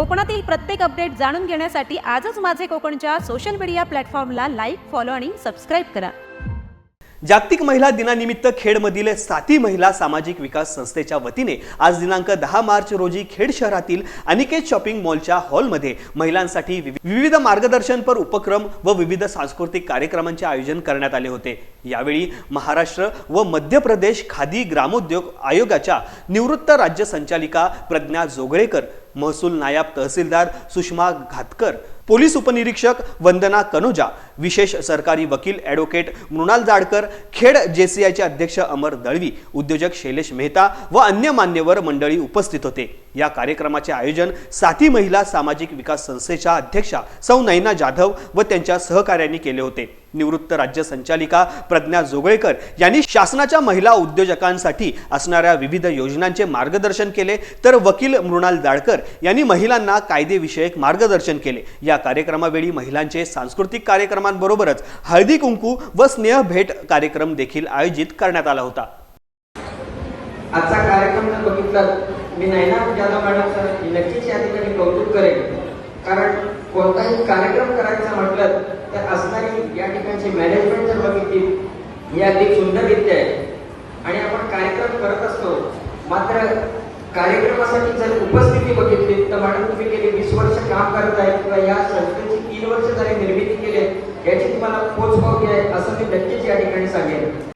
कोकणातील प्रत्येक अपडेट जाणून घेण्यासाठी आजच माझे कोकणच्या सोशल मीडिया प्लॅटफॉर्मला लाईक फॉलो आणि सबस्क्राईब करा. जागतिक महिला दिनानिमित्त खेडमधील साती महिला सामाजिक विकास संस्थेच्या वतीने आज दिनांक दहा मार्च रोजी खेड शहरातील अनिकेत शॉपिंग मॉलच्या हॉलमध्ये महिलांसाठी विविध मार्गदर्शनपर उपक्रम व विविध सांस्कृतिक कार्यक्रमांचे आयोजन करण्यात आले होते. यावेळी महाराष्ट्र व मध्य प्रदेश खादी ग्रामोद्योग आयोगाच्या निवृत्त राज्य संचालिका प्रज्ञा जोगळेकर महसूल नायब तहसीलदार सुषमा घातकर पोलीस उपनिरीक्षक वंदना कनोजा विशेष सरकारी वकील ॲडव्होकेट मृणाल जाडकर खेड जेसीआयचे अध्यक्ष अमर दळवी उद्योजक शैलेश मेहता व अन्य मान्यवर मंडळी उपस्थित होते. या कार्यक्रमाचे आयोजन साथी महिला सामाजिक विकास संस्थेच्या अध्यक्षा सौ नयना जाधव व त्यांच्या सहकार्यांनी केले होते. निवृत्त राज्य संचालिका प्रज्ञा जोगळेकर यांनी शासनाच्या महिला उद्योजकांसाठी असणाऱ्या विविध योजनांचे मार्गदर्शन केले. तर वकील मृणाल जाडकर यांनी महिलांना कायदेविषयक मार्गदर्शन केले. या कार्यक्रमावेळी महिलांचे सांस्कृतिक कार्यक्रमांबरोबरच हळदी कुंकू व स्नेह भेट कार्यक्रम देखील आयोजित करण्यात आला होता. आजचा कार्यक्रम जर बघितला मी नैना जाधव मॅडमचं नक्कीच या ठिकाणी कौतुक करेन. कारण कोणताही कार्यक्रम करायचा त्यांची मॅनेजमेंट जर बघितली ही अगदी सुंदररित्या आहे आणि आपण कार्यक्रम करत असतो मात्र कार्यक्रमासाठी जर उपस्थिती बघितली तर मॅडम तुम्ही गेले वीस वर्ष काम करत आहे किंवा या संस्थेची तीन वर्ष झाली निर्मिती केली आहे याची तुम्हाला पोचपावती आहे असं मी नक्कीच या ठिकाणी सांगेन